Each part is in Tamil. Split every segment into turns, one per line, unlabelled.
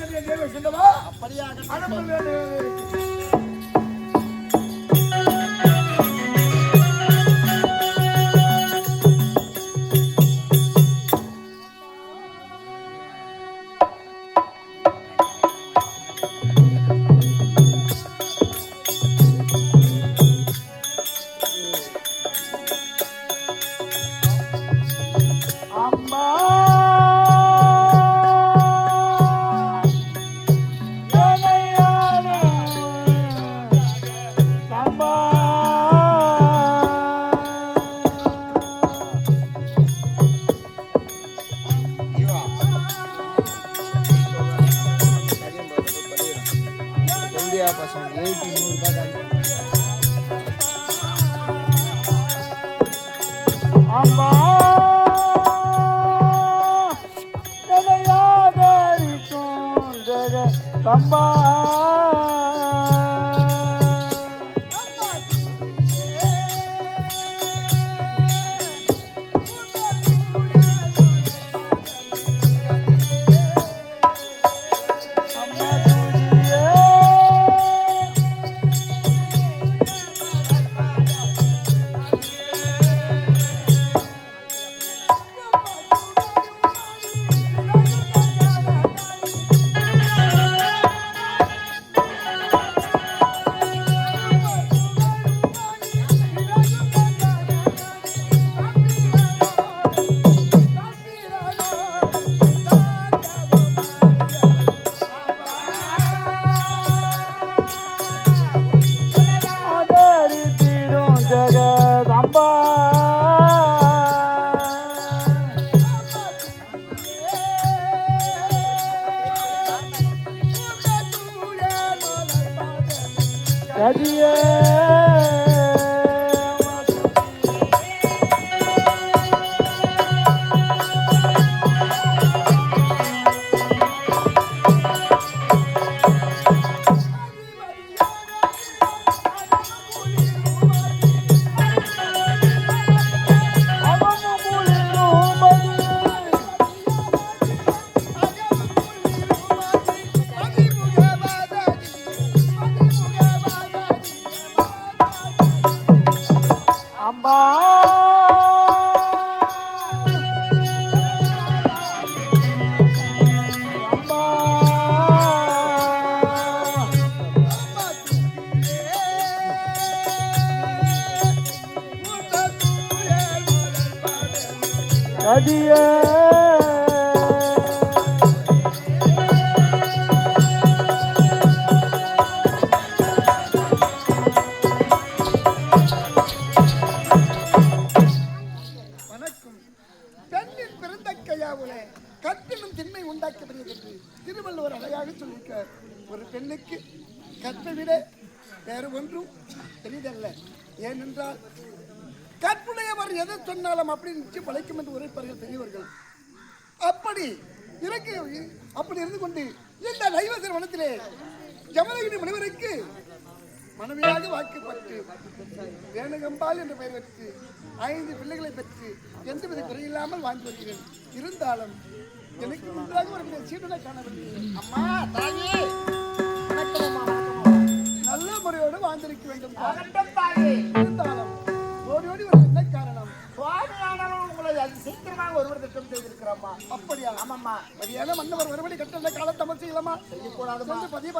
சென்றவா
அப்படியாக
அனுப்ப வேண்டும்
கதியே
வணக்கம். பெண்ணின் பிறந்த கையாவுல கற்பினும் திண்மை உண்டாக்கப்படுகிறது. என்று திருவள்ளுவர் அழகாக சொல்லியிருக்கார் ஒரு பெண்ணுக்கு கற்பை விட வேறு ஒன்றும் பெரிதல்ல. ஏனென்றால் கற்புடையவர் எதை சொன்னாலும் அப்படி நிச்சயம் பழைக்கும் என்று உரைப்பார்கள் பெரியவர்கள். அப்படி இறக்கு அப்படி இருந்து கொண்டு இந்த தைவசர் வனத்திலே ஜமதகிரி முனிவருக்கு மனைவியாக வாக்கப்பட்டு வேணுகம்பால் என்ற பெயர் பெற்று ஐந்து பிள்ளைகளை பெற்று எந்தவித குறையில்லாமல் வாழ்ந்து வருகிறேன். இருந்தாலும் எனக்கு முன்பாக ஒரு சீடனை காணவில்லை.
அம்மா தாயே!
நல்ல முறையோடு வாழ்ந்திருக்க வேண்டும்.
சீக்கிரமாக ஒருவர் திட்டம் செய்திருக்கிறோம்மா.
அப்படியா?
ஆமாம்மா.
மதியான மன்னவர் ஒருபடி கட்டளை காலத்தமர் செய்யலாமா?
செய்யக்கூடாது
சென்று பதிய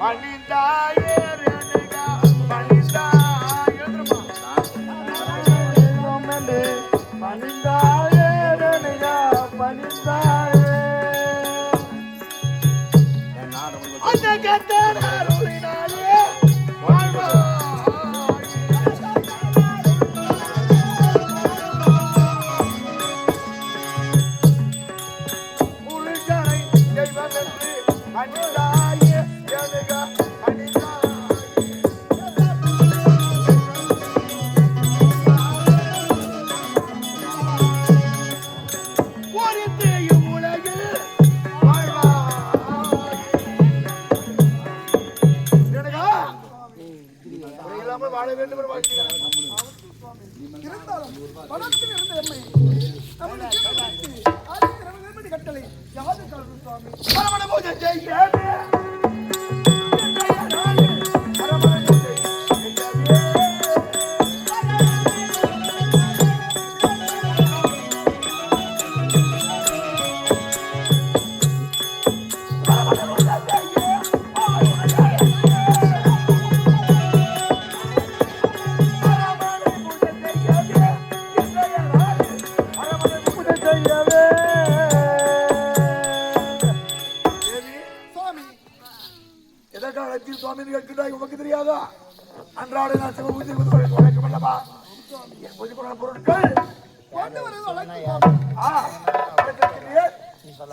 பணிந்தாயே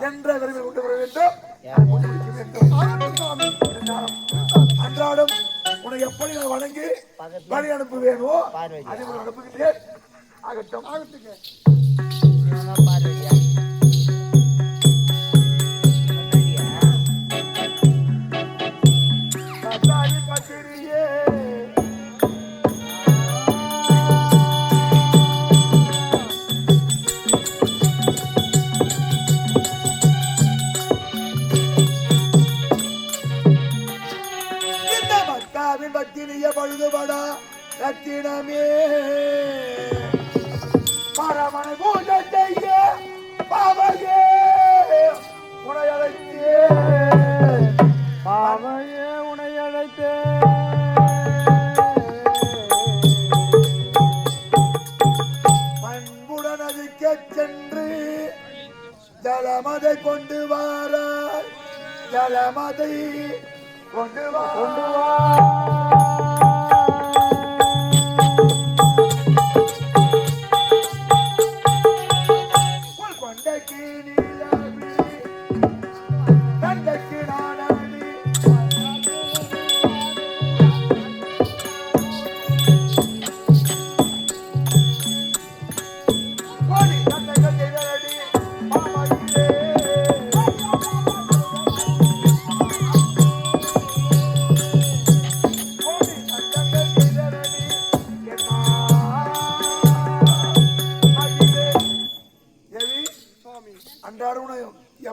சென்ற விரைவில் கொண்டு வர வேண்டும். அன்றாடம் உன்னை எப்படி நான் வணங்கி வழி அனுப்ப வேணுமோ அதை உனக்கு அனுப்புகின்றேன் ஆகட்டும்.
ஆகட்டுங்க
பக்தாவின் பழுதுபடா ரத்தினமே. பரமனை பூஜை செய்ய பாவையே. உனை பாவையே உனை பண்புடன் அதுக்கச் சென்று ஜலமதை கொண்டு வாராய். ஜலமதை கொண்டு வா கொண்டு வா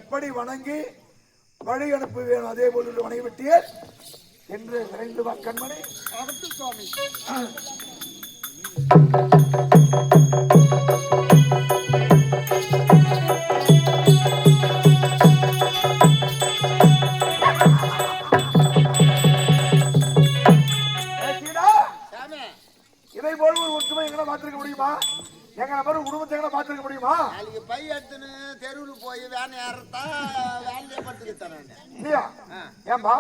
எப்படி வணங்கி வழி அனுப்ப வேணும்? அதே போல் வணங்கி விட்டீர். என்று விரைந்து வா கண்மணி.
ஆகட்டும் சுவாமி.
நாளைக்கு பை எடுத்துன்னு தெருவில் போய் வேன் ஏறத்தா வேன்லயே படுத்துக்கிட்டேன் நான்.
ஏன்பா?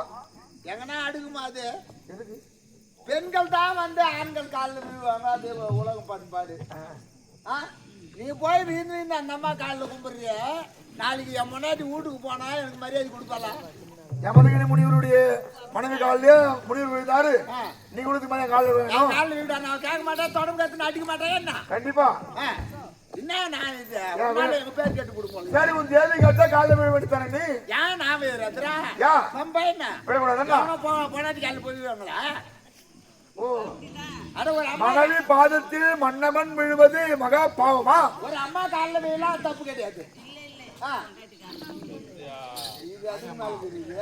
எங்கன்னா அடுக்குமா அது?
எதுக்கு?
பெண்கள் தான் வந்து ஆண்கள் காலில் விழுவாங்க. அது உலகம் பண்பாடு. நீ போய் நீ இந்த அந்த அம்மா காலில் கும்பிடுறிய? நாளைக்கு என் முன்னாடி வீட்டுக்கு போனா எனக்கு மரியாதை கொடுப்பாளா?
யமதகிரி முனிவருடைய மனைவி காலிலே முனிவர் விழுந்தாரு. நீ கொடுத்து மாதிரி காலில்
காலில் விழுடா நான் கேட்க மாட்டேன் தொடர்ந்து அடிக்க மாட்டேன் என்ன?
கண்டிப்பா.
என்ன நான் இது? எங்க பேர் கேட்டு கொடுப்போம்
சரி உன் தேவி கேட்டா விழ நீ?
ஏன் நான் வேறதுரா
யா.
நம்ம என்ன?
விழக்கூடாதுன்னா
எவனோ போ போனாட்டி காலில் போயிடுவாங்களா
ஓ.
அட ஒரு அம்மா
மனைவி பாதத்தில் மன்னவன் விழுவது மகா பாவமா?
ஒரு அம்மா காலில் விழலாம் தப்பு கிடையாது. இது அதுக்கு மேல தெரியுது.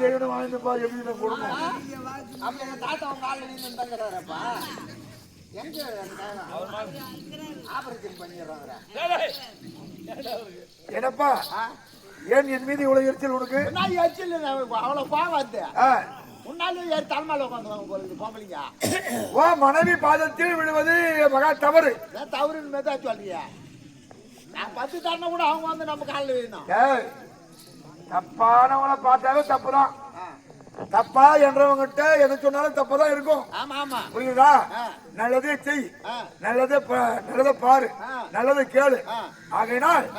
தேவனும் வாழ்ந்துப்பா எப்படி நான் கொடுக்கணும்
அப்ப எங்க தாத்தா உங்க காலில் நின்று தங்குறாரப்பா எங்க ஆபரேஷன் பண்ணிடுறாங்க
என்னப்பா? ஏன் என் மீது இவ்வளவு எரிச்சல் உனக்கு?
முன்னாடி வச்சு அவ்வளோ கோவம் வந்து முன்னாலே ஏறி தலைமையில உட்காந்துவாங்க போல பொம்பளைங்க.
உன் மனைவி பாதத்தில் விழுவது மகா தவறு.
நான் தவறுன்னு மேதா சொல்றியா? நான் பத்து தரணை கூட அவங்க வந்து நம்ம காலில் வேணும்
தப்பானவங்கள பார்த்தாவே தப்புதான். தப்பா என்றவங்கிட்ட எது சொன்னாலும் தப்புதான் இருக்கும்.
ஆமா ஆமா.
புரியுதா. நல்லதே செய். நல்லதே நல்லதை பாரு. நல்லதை கேளு. ஆகையினால்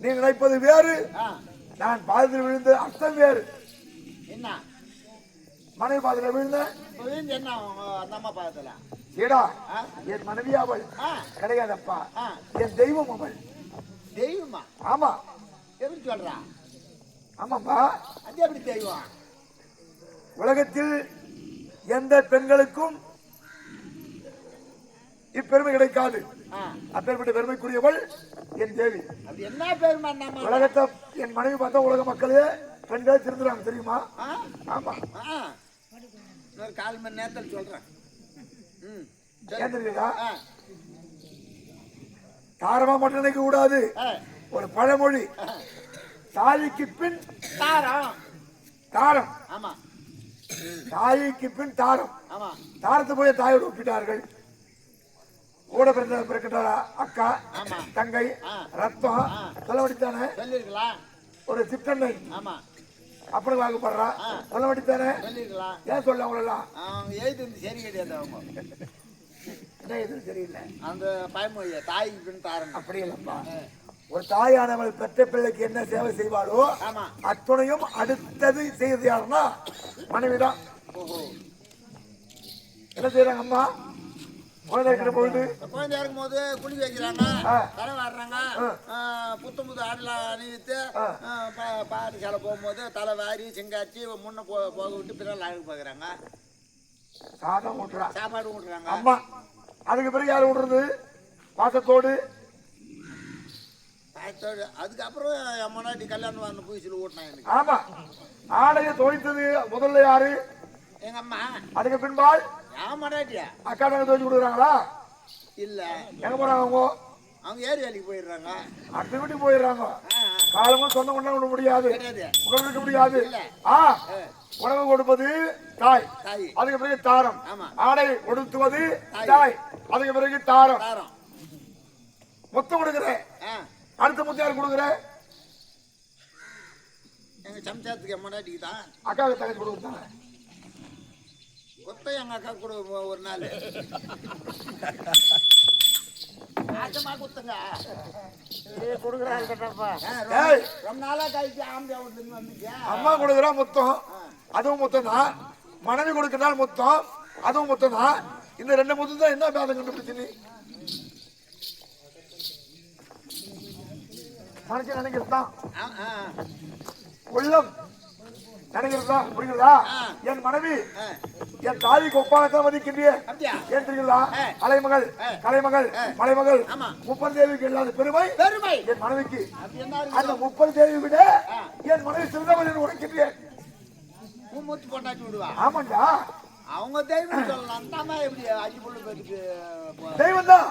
நீ நினைப்பது வேறு. நான் பாதத்தில் விழுந்த அர்த்தம் வேறு.
என்ன?
மனைவி பாதத்தில் விழுந்த?
இப்ப வீந்து என்ன அம்மா பாதத்துல? ஆ?
என் மனைவி அவள். கிடையாதப்பா. என் தெய்வம் அவள்.
தெய்வமா?
ஆமா.
எப்படி சொல்றா?
ஆமாப்பா.
அது எப்படி தெய்வம்
உலகத்தில் எந்த பெண்களுக்கும் இப்பெருமை கிடைக்காது. அப்பேற்பட்ட பெருமைக்குரியவள் என் தேவி.
என்ன பேருமா
உலகத்தை என் மனைவி பார்த்தா உலக மக்களே பெண்களே திருந்துறாங்க தெரியுமா? ஆமா.
இன்னொரு கால் மணி நேரத்தில் சொல்றேன்.
தாரமா மட்டும் நினைக்க கூடாது ஒரு பழமொழி.
ஆ.
தாய்க்கு பின்
தாரம்.
தாரம்.
ஆமா.
தாய்க்கு பின் தாரம்.
ஆமா.
தாரத்தை போய் தாயோடு ஒப்பிட்டார்கள். கூட பிறந்த பிறக்கிட்ட அக்கா. தங்கை. ரத்தம்
சொல்லிருக்கலாம்
ஒரு சித்தன்னை
ஆமா.
அப்படி வேண்டித்தானே
சொல்லிருக்கலாம்
ஏன் சொல்ல அவங்களெல்லாம்?
அவங்க எழுதி சரி கிடையாது அவங்க.
என்ன இது சரியில்லை
அந்த பயமொழிய தாய்க்கு பின் தாரம்.
அப்படி இல்லப்பா. ஒரு தாயானவள் பெற்ற பிள்ளைக்கு என்ன சேவை செய்வாளோ அத்துணையும் அடுத்தது செய்யறது யாருன்னா மனைவிதான். என்ன செய்யறாங்க அம்மா? குழந்தை இருக்கிற பொழுது?
குழந்தை இருக்கும்போது குளி வைக்கிறாங்க
ஆ.
தலை வாடுறாங்க புத்தம் புது ஆடலாம் அணிவித்து பாடசாலை போகும்போது தலை வாரி செங்காச்சி முன்ன போக விட்டு பின்னால் அழகு பார்க்குறாங்க.
சாதம் ஊட்டுறா.
சாப்பாடு விட்டுறாங்க
அம்மா அதுக்கு பிறகு யார் விடுறது பாசத்தோடு
அதுக்கப்புறம் என் முன்னாடி கல்யாணம் வந்த புதுசில் எனக்கு.
ஆமா. ஆடையை துவைத்தது முதல்ல யாரு?
எங்க அம்மா.
அதுக்கு பின்பால்
என் முன்னாடியா
அக்கா தங்க துவைச்சு கொடுக்குறாங்களா?
இல்ல.
எங்க போறாங்க அவங்க?
அவங்க ஏரி வேலைக்கு போயிடுறாங்க.
அடுத்த வீட்டுக்கு போயிடுறாங்க.
ஆ,
காலமும் சொந்தம் கொண்டாட விட முடியாது. உணர்ந்துக்க முடியாது. ஆ உணவு கொடுப்பது தாய்.
தாய்.
அதுக்கு பிறகு தாரம். ஆடை உடுத்துவது
தாய்.
அதுக்கு பிறகு தாரம். மொத்தம் கொடுக்குற
ஆ.
அடுத்த முத்து யார் கொடுக்குற?
எங்க சம்சாரத்துக்கு என் முன்னாடிக்கு தான்.
அக்காவுக்கு தங்கச்சி கொடுக்குறாங்க
கொத்த எங்க அக்கா கூட ஒரு நாள். ஆட்டமா குத்துங்க. ரொம்ப- நாளா கழிச்சு ஆம்பளை வீட்டுல இருந்து வந்துட்டேன்
அம்மா கொடுக்குறா மொத்தம். அதுவும் மொத்தம் தான் மனைவி கொடுக்கறதால் மொத்தம். அதுவும் மொத்தம் தான் இந்த ரெண்டு மொத்தம் தான் என்ன பேதம் கண்டுபிடிச்சு மனுஷன் நினைக்கிறது தான் உள்ளம் நினைக்கிறது
ஆ.
என் மனைவி. என்
அப்படியா?
ஏன் தெரியுங்களா?
ஆ.
அலைமகள். கலைமகள் மலைமகள். முப்பது தேவிக்கு இல்லாத பெருமை
பெருமை.
என் மனைவிக்கு. அந்த முப்பது தேவி விட. என் மனைவி சிறந்தவள் என்று உரைக்கின்றேன்
மூச்சு பொண்டாட்டி விடுவா.
ஆமாண்டா.
அவங்க தெய்வம் சொல்லலாம் அந்த அம்மா எப்படி அஞ்சு பேருக்கு
தெய்வம் தான்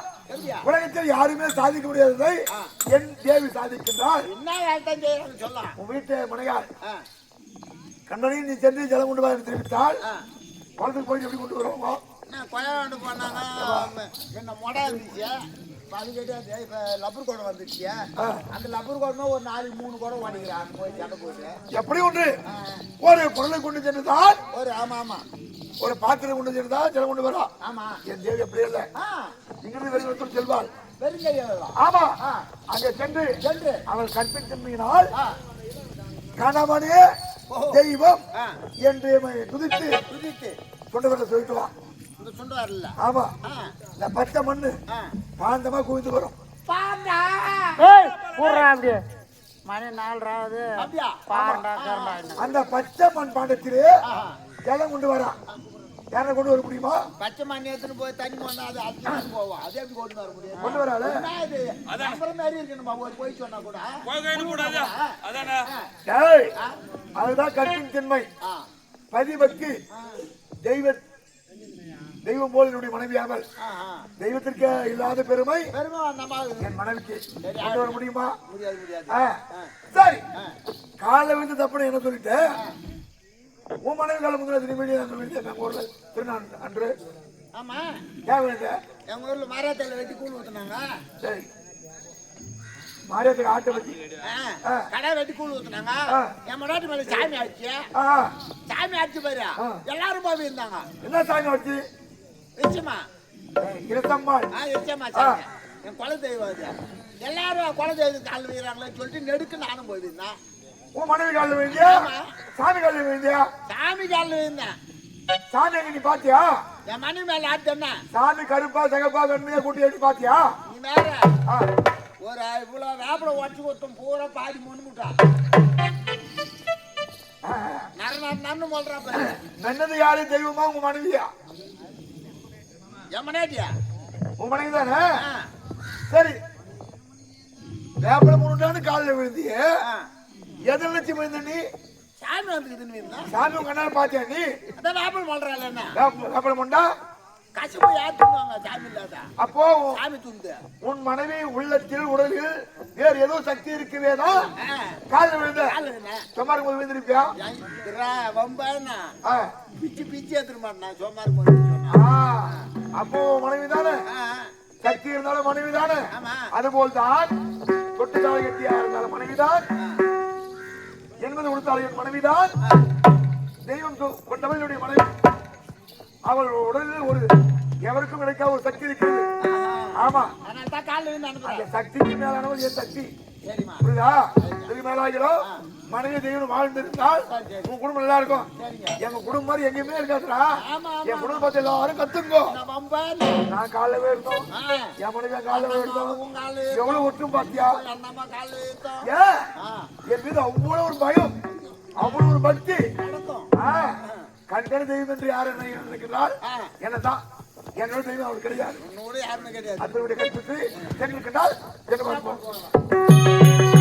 உலகத்தில் யாருமே சாதிக்க முடியாததை. என் தேவி
சொல்லலாம்
உன் வீட்டு மனையாள்
ஆ,
கண்ணனையும் நீ சென்று ஜலம் கொண்டு வா தெரிவித்தால். குளத்துக்கு போய் எப்படி கொண்டு வருவோம்?
கொயாண்டு போனாங்க என்ன மொடா இருந்துச்சு கிடையாது இப்ப லப்பர் குடம் வந்துருச்சு. அந்த லப்பர் குடமே ஒரு நாளைக்கு மூணு குடம் ஓடிக்கிறான் போய் சண்டை போயிட்டு
எப்படி ஒன்று? ஒரு பொருளை கொண்டு சென்றுதான்
ஒரு ஆமா ஆமா.
ஒரு பாத்திரம் கொண்டு சென்றுதான் ஜலம் கொண்டு வரா
ஆமா.
என் தேவி அப்படி இல்லை. இங்கிருந்து வெளிவரத்தில் செல்வாள். ஆமா.
ஆ.
அங்கே சென்று
சென்று.
அவள் கற்பின் தன்மையினால்
ஆ.
கணவனே தெய்வம் என்று துதித்து
துதித்து.
கொண்டு வர சொல்லிட்டு வா
இந்த சுண்டு வரல.
ஆமா. இந்த பச்சை மண்ணு பாந்தமா குவிந்து வரும்
மணி என்ன
அந்த பச்சை மண் பாண்டத்திலே. ஜலம் கொண்டு வரா. யாரை கொண்டு வர முடியுமா?
பச்சை மண்ணி எடுத்துன்னு போய் தண்ணி வந்தா அது அது போவோம் அது எப்படி கொண்டு வர முடியும்?
கொண்டு வராள.
என்ன இது? அப்புறம் மாதிரி இருக்கணுமா? ஒரு போய் சொன்னா கூட.
கூடாது அதானே.
டேய் அதுதான் தன்மை
ஆ.
பதிபக்தி தெய்வ தெய்வம் போல் என்னுடைய மனைவி அவள்
ஆஹா.
தெய்வத்திற்கு இல்லாத பெருமை
பெருமை நம்ம
என் மனைவிக்கு. கொண்டு வர முடியுமா?
முடியாது
சரி. காலைல விழுந்து தப்புன்னு என்ன சொல்லிட்டு? உன் மனைவி காலம் முதல்ல திரும்பி நான் சொல்லிட்டேன் எங்க ஊர்ல திருநாள் அன்று.
ஆமா.
ஏன் விழுந்த
எங்க ஊர்ல மரத்தில் வெட்டி கூழ் ஊத்துனாங்க.
சரி. மாரியத்துக்கு ஆட்டை வச்சு
கடை வெட்டி கூழ் ஊத்துனாங்க. என் முன்னாடி மேல சாமி ஆச்சு. சாமி ஆச்சு பாரு. எல்லாரும் போய் இருந்தாங்க.
என்ன சாமி வச்சு
நிச்சயமா ஆ நிச்சயமா சாமி. என் குல தெய்வம் எல்லாரும் குல தெய்வம் கால் வைக்கிறாங்களேன்னு சொல்லிட்டு நெடுக்கு நானும் போயிருந்தேன்
உன் மனைவி காலில் விழுந்தியா. சாமி காலில் விழுந்தியா?
சாமி காலில் இருந்தேன்
சாமி எங்க நீ பாத்தியா?
என் மணி மேல ஆட்டேன்னா
சாமி கருப்பா சகப்பா வெண்மையா கூட்டி எடுத்து பாத்தியா?
நீ வேற ஒரு இவ்வளவு வேப்பல உடச்சு கொடுத்தோம் பூரா பாதி முன்னுட்டா நன்னு சொல்றா பாரு
நல்லது யாரு? தெய்வமா உங்க மனைவியா?
என் மனைவியா?
உன் மனைவி தானே? சரி. வேப்பல முன்னான்னு காலில் விழுந்தியே. எதை நினைச்சு விழுந்த நீ?
சாமி வந்துக்குதுன்னு இருந்தா
சாமி உங்க பாத்தியா நீ?
அதான் வேப்பல் சொல்றாள் என்ன?
வேப்பல முண்டா?
கசிப்பு யார் தூங்குவாங்க சாமி இல்லாத?
அப்போ
சாமி தூங்குது.
உன் மனைவி உள்ளத்தில் உடலில் வேறு ஏதோ சக்தி இருக்குவேதா காலில் விழுந்த.
காலு
சும்மா இருக்கும்போது விழுந்திருப்பியா?
ஐயா, வம்பானா
ஆ,
பிச்சு பிச்சு எடுத்துட்டு மாட்டேன் சோமா இருக்கும்
அப்போ மனைவி தானே? சக்தி இருந்தாலும் மனைவி தானே?
ஆமா.
அதுபோல் தான் தொட்டு தாழ கட்டியா இருந்தாலும் மனைவிதான் என்பது கொடுத்தாலும் என் மனைவிதான். தெய்வம் கொண்டவளுடைய மனைவி. அவள் உடலில் ஒரு எவருக்கும் கிடைக்காத ஒரு சக்தி இருக்கிறது. ஆமா. அந்த சக்திக்கு மேலானவள் என் சக்தி. புரியுதா? இதுக்கு மேலாகிறோம் மனைவி தெய்வம் வாழ்ந்திருந்தால் உன் குடும்பம் நல்லா இருக்கும். எங்க குடும்பம் மாதிரி எங்கேயுமே இருக்காதுடா. என் குடும்பத்தை எல்லாரும் கத்துங்கோ.
நான்
காலைல இருந்தோம்
ஆ.
என் மனைவி காலைல
ஆளு
எவ்வளவு ஒற்றும் பாத்தியா? ஏன் என் மீது அவ்வளவு ஒரு பயம். அவ்வளவு ஒரு பக்தி. கண்கண் தெய்வம் என்று யார் என்ன
ஆ.
என்னதான்? என்னோட தெய்வம் அவள் கிடையாது.
உன்னோட யாருமே கிடையாது.
அதனுடைய கற்பித்து தெரிவிக்கின்றால் என்ன